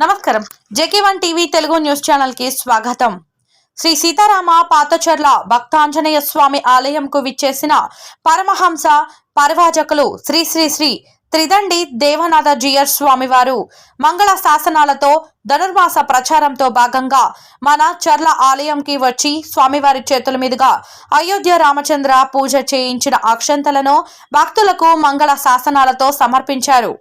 నమస్కారం. JK one TV Telugu news ఛానల్కి స్వాగతం. శ్రీ సీతారామ పాతచర్ల భక్తాంజనేయ స్వామి ఆలయంకు విచ్చేసిన పరమహంస పరివాజకులు శ్రీ శ్రీ శ్రీ త్రిదండి దేవనాథ జియర్ స్వామివారు మంగళ శాసనాలతో ధనుర్మాస ప్రచారంతో భాగంగా మన చర్ల ఆలయంకి వచ్చి స్వామివారి చేతుల మీదుగా అయోధ్య రామచంద్ర పూజ చేయించిన అక్షంతలను భక్తులకు మంగళ శాసనాలతో సమర్పించారు.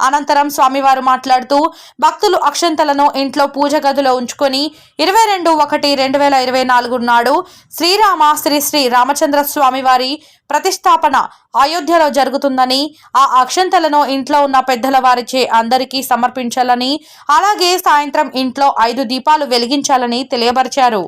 అనంతరం స్వామివారు మాట్లాడుతూ భక్తులు అక్షంతలను ఇంట్లో పూజ గదిలో ఉంచుకొని ఇరవై రెండు ఒకటి రెండు వేల ఇరవై నాలుగు నాడు శ్రీరామ శ్రీ శ్రీ రామచంద్ర స్వామివారి ప్రతిష్టాపన అయోధ్యలో జరుగుతుందని ఆ అక్షంతలను ఇంట్లో ఉన్న పెద్దల వారిచే అందరికీ సమర్పించాలని అలాగే సాయంత్రం ఇంట్లో ఐదు దీపాలు వెలిగించాలని తెలియపరిచారు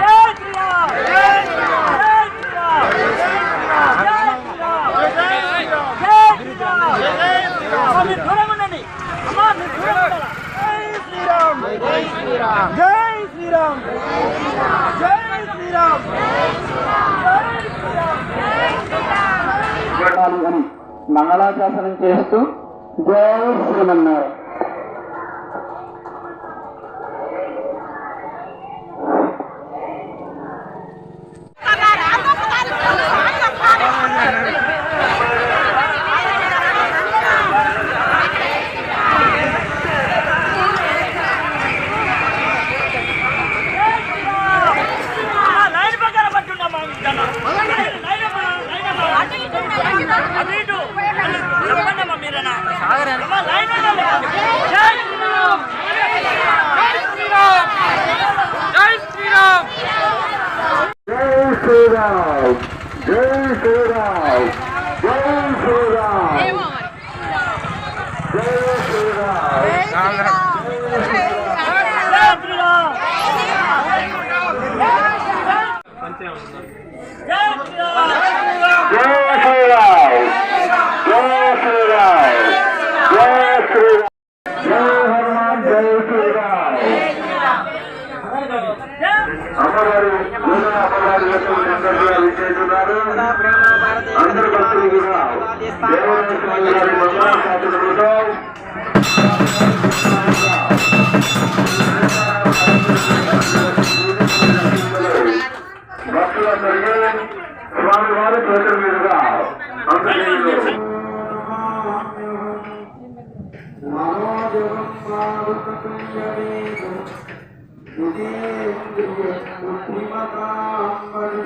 జై శ్రీరామ్ జై శ్రీరామ్ జై శ్రీరామ్ జై శ్రీరామ్ జై శ్రీరామ్ జై శ్రీరామ్ అమ్మ మీరు దూరంగా ఉండండి అమ్మ మీరు దూరంగా ఉండాలి జై శ్రీరామ్ జై శ్రీరామ్ జై శ్రీరామ్ జై శ్రీరామ్ చూడాలి అని మంగళాశాసనం చేస్తూ జై శ్రీమన్నారు శ్రీరామ్ జై శ్రీరామ్ జై శ్రీరామ్ జై శ్రీరామ్ జై శ్రీరామ్ జై శ్రీరామ్ జై శ్రీరామ్ జై హనుమాన్ జై శ్రీరామ్ అమ్మవారు భూమి అపవాదం చేస్తున్నట్టుగా విచ్చేస్తున్నారు అందరి భక్తులు కూడా దేవరాజు గారి మహిళా భక్తులందరికీ మీదుగా అందరికీ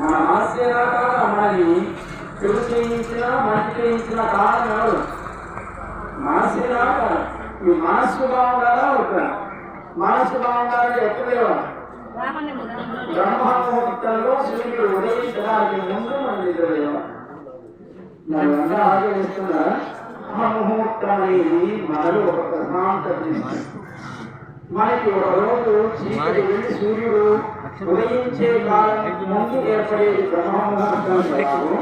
మన ఆశ్చర్య కాలం మనని తిరుగుతించిన మంత్రించిన కాలం ఎవరు మనసు కాలం ఈ మనస్సు బాగుండాలా ఉంటా మనస్సు బాగుండాలంటే ఎక్కడ బ్రహ్మముహూర్తంలో సూర్యుడు ఉదయించడానికి ముందు మనం నిద్ర మనం అందరూ ఆచరిస్తున్నారా బ్రహ్మముహూర్తం అనేది మనలో ఒక ప్రశాంత మనకి ఒక రోజు చీకటి వెళ్ళి సూర్యుడు ఉదయించే కాలం ముందు ఏర్పడేది బ్రహ్మముహూర్తం కాదు.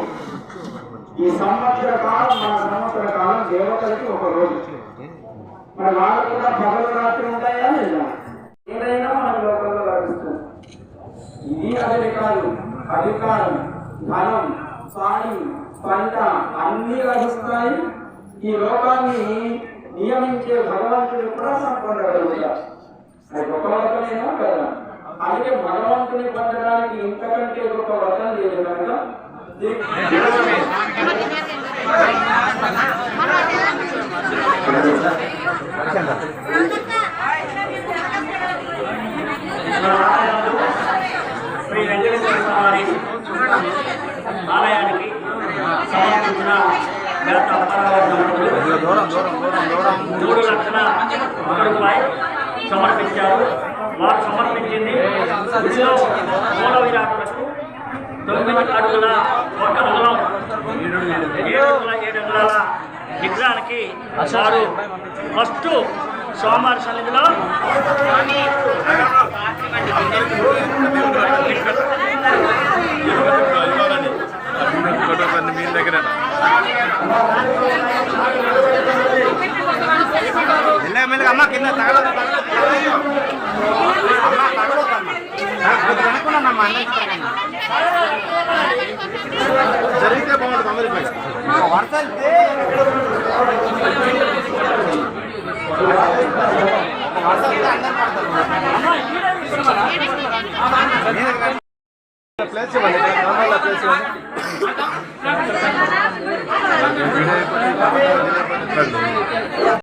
ఈ సంవత్సర కాలం మన సంవత్సర కాలం దేవతలకి ఒక రోజు మరి వాళ్ళు కూడా పగలు రాత్రి ఉంటాయా లేదా? ఏదైనా మన లోకంలో లభిస్తుంది. ఇది అధికారం అధికారం ధనం సాయి పంట అన్నీ లభిస్తాయి. ఈ లోకాన్ని నియమించే భగవంతుడు కూడా సంపొందగలుగుతారు అది గొప్ప వ్రతమేనా కదా? అందుకే భగవంతుని పొందడానికి ఇంతకంటే గొప్ప వ్రతం లేదు కనుక. శ్రీ మూడు లక్షల రూపాయలు సమర్పించారు వారు సమర్పించింది మూల విరాటులకు తొమ్మిది అడుగుల ఒక అంగుళం ఏడు అడుగుల ఏడు అంగుళాల విగ్రహానికి వారు ఫస్ట్ సోమవారి సన్నిధిలో మీ దగ్గర అమ్మ కింద తగలదు అమ్మ తగలదమ్మా అనుకున్నానమ్మా జరిగితే బాగుంటుంది అందరి పైన వర్షాలు ప్లేస్ ఇవ్వండి ప్లేస్ ఇవ్వండి